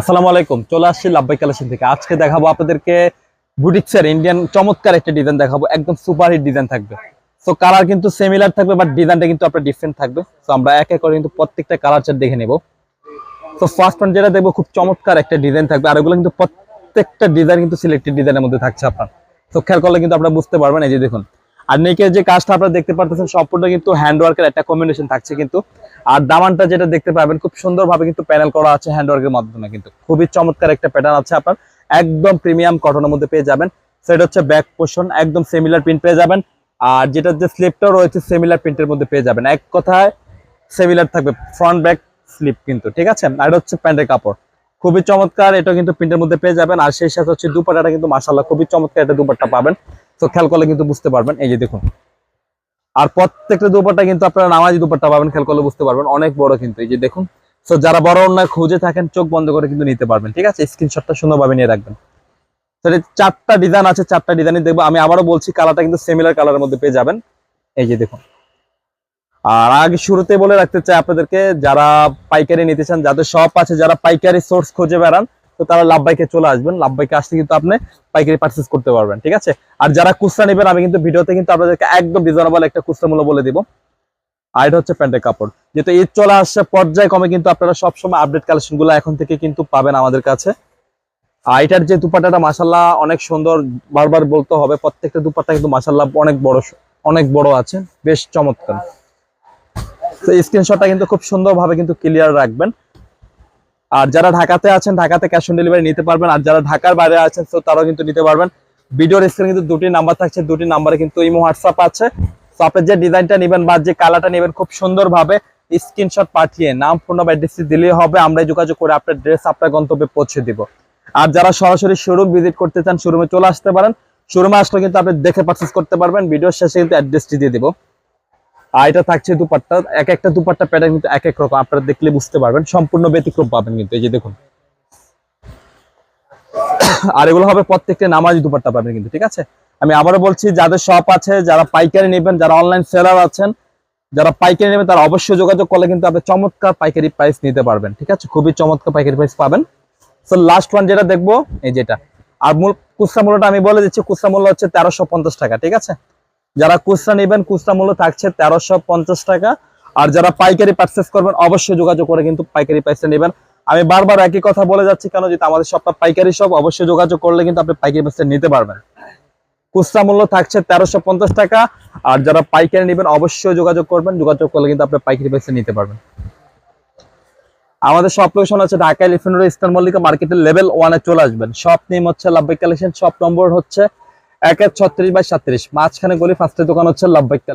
আসসালামু আলাইকুম, চলে আসছি লাভবাই কালেকশন থেকে। আজকে দেখাবো আপনাদেরকে বুটিক্সের ইন্ডিয়ান চমৎকার একটা ডিজাইন দেখাবো, একদম সুপার হিট ডিজাইন থাকবে। তো কালার কিন্তু সিমিলার থাকবে বাট ডিজাইনটা কিন্তু আপনার ডিফারেন্ট থাকবে। তো আমরা এক এক করে কিন্তু প্রত্যেকটা কালার চার্ট দেখে নেব। তো ফার্স্ট ওয়ান যেটা দেখব, খুব চমৎকার একটা ডিজাইন থাকবে, আর ওগুলো কিন্তু প্রত্যেকটা ডিজাইন কিন্তু সিলেক্টেড ডিজাইনের মধ্যে থাকছে আপনার। তো খেয়াল করলে কিন্তু আপনারা বুঝতে পারবেন, এই যে দেখুন। আর নেকের যে কাজটা আপনারা দেখতে পারতেছেন, সম্পূর্ণ কিন্তু হ্যান্ড ওয়ার্কের একটা কম্বিনেশন থাকছে কিন্তু। আর দামানটা যেটা দেখতে পাবেন, খুব সুন্দরভাবে কিন্তু প্যানেল করা আছে হ্যান্ড ওয়ার্কের মাধ্যমে কিন্তু। খুবই চমৎকার একটা প্যাটার্ন আছে আপনার। একদম প্রিমিয়াম কটনের মধ্যে পেয়ে যাবেন। সেটা হচ্ছে ব্যাক পোর্শন একদম সিমিলার প্রিন্ট পেয়ে যাবেন। আর যেটা যে স্লিপটাও রয়েছে সিমিলার প্রিন্টের মধ্যে পেয়ে যাবেন। এক কথায় সিমিলার থাকবে ফ্রন্ট ব্যাক স্লিপ কিন্তু, ঠিক আছে? আর হচ্ছে প্যান্টের কাপড়। খুবই চমৎকার এটা কিন্তু প্রিন্টের মধ্যে পেয়ে যাবেন। আর সেই সাথে হচ্ছে দুপাটাটা কিন্তু মাসাল্লাহ খুবই চমৎকার এটা দুপাট্টা পাবেন। তো খেয়াল করলে কিন্তু বুঝতে পারবেন। এই যে দেখুন আর প্রত্যেকটা দুপাট্টা কিন্তু আপনারা নামাজি দুপাট্টা পাবেন, খেয়াল করলে বুঝতে পারবেন, অনেক বড় কিন্তু। এই যে দেখুন তো যারা বড় অন্যায় খুঁজে থাকেন, চোখ বন্ধ করে কিন্তু নিতে পারবেন, ঠিক আছে? স্ক্রিনশটটা সুন্দরভাবে নিয়ে রাখবেন। তো এর চারটা ডিজাইন আছে, চারটা ডিজাইনই দেখব। আমি আবারও বলছি কালারটা কিন্তু সিমিলার কালারের মধ্যে পেয়ে যাবেন। এই যে দেখুন। আর আগে শুরুতে বলে রাখতে চাই আপনাদেরকে, যারা পাইকারি নিতে চান, যাদের শপ আছে, যারা পাইকারি সোর্স খুঁজে বেড়ান তো তারা লাভবাইকে চলে আসবেন। লাভবাইকে আসতে কিন্তু আপনি পাইকারি পার্চেস করতে পারবেন, ঠিক আছে? আর যারা খুচরা নেবেন, আমি কিন্তু ভিডিওতে কিন্তু আপনাদেরকে একদম রিজনেবল একটা খুচরা মূল্য বলে দিব। আর এটা হচ্ছে প্যান্টের কাপড়। যেহেতু ঈদ চলে আসছে, পর্যায়ে কমে কিন্তু আপনারা সবসময় আপডেট কালেকশনগুলো এখন থেকে কিন্তু পাবেন আমাদের কাছে। আর এটার যে দুপাট্টাটা মাসাল্লাহ অনেক সুন্দর, বারবার বলতে হবে, প্রত্যেকটা দুপাট্টা কিন্তু মাসাল্লাহ অনেক বড় অনেক বড় আছে। বেশ চমৎকার। তো স্ক্রিনশটটা কিন্তু খুব সুন্দরভাবে কিন্তু ক্লিয়ার রাখবেন। আর যারা ঢাকাতে আছেন, ঢাকাতে ক্যাশ অন ডেলিভারি নিতে পারবেন। আর যারা ঢাকার বাইরে আছেন তো তারাও কিন্তু নিতে পারবেন। ভিডিওর স্ক্রিনে কিন্তু দুটি নাম্বার থাকছে, দুটি নাম্বারে কিন্তু ইমো হোয়াটসঅ্যাপ আছে। তো আপনি যে ডিজাইনটা নেবেন বা যে কালারটা নেবেন, খুব সুন্দরভাবে স্ক্রিনশট পাঠিয়ে নাম ফোন নাম্বার অ্যাড্রেসটি দিলেই হবে। আমরা যোগাযোগ করে আপনার ড্রেস আপনার গন্তব্যে পৌঁছে দিব। আর যারা সরাসরি শোরুম ভিজিট করতে চান শোরুমে চলে আসতে পারেন। শোরুমে আসলে কিন্তু আপনি দেখে পারচেস করতে পারবেন। ভিডিওর শেষে কিন্তু অ্যাড্রেসটি দিয়ে দিব। আর এটা থাকছে দুপাট্টা, এক একটা দুপাট্টা প্যাটার্ন কিন্তু এক এক রকম। আপনারা দেখলে বুঝতে পারবেন, সম্পূর্ণ ব্যতিক্রম পাবেন কিন্তু, এই যে দেখুন। আর এগুলো হবে প্রত্যেকটা নামাজি দুপাট্টা পাবেন কিন্তু, ঠিক আছে? আমি আবারও বলছি, যাদের শপ আছে, যারা পাইকারি নেবেন, যারা অনলাইন সেলার আছেন, যারা পাইকারি নেবেন, তারা অবশ্যই যোগাযোগ করলে কিন্তু আপনি চমৎকার পাইকারি প্রাইস নিতে পারবেন, ঠিক আছে? খুবই চমৎকার পাইকারি প্রাইস পাবেন। তো লাস্ট ওয়ান যেটা দেখব, এই যেটা। আর মূল খুচরা মূল্যটা আমি বলে দিচ্ছি, খুচরা মূল্য হচ্ছে তেরোশো টাকা, ঠিক আছে? যারা খুচরা নেবেন, খুচরা মূল্য থাকছে তেরোশো পঞ্চাশ টাকা। আর যারা পাইকারি পার্চেস করবেন, অবশ্যই যোগাযোগ করে কিন্তু পাইকারি প্রাইসে নেবেন। আমি বারবার একই কথা বলে যাচ্ছি কেন? যেহেতু আমাদের সবটা পাইকারি সব অবশ্যই যোগাযোগ করলে কিন্তু আপনি পাইকারি প্রাইসে নিতে পারবেন। খুচরা মূল্য থাকছে তেরোশো পঞ্চাশ টাকা। আর যারা পাইকারি নেবেন, অবশ্যই যোগাযোগ করবেন। যোগাযোগ করলে কিন্তু আপনি পাইকারি প্রাইসে নিতে পারবেন। আমাদের সব লোকেশন আছে Dhaka elephant road eastern Mallika মার্কেটের লেভেল ওয়ানে চলে আসবেন। সব নেম হচ্ছে লাভবাই কালেকশন শপ নম্বর হচ্ছে এক এক ছত্রিশ বাই সাত্রিশ। মাঝখানে গলি ফার্স্টের দোকান হচ্ছে লাভবাই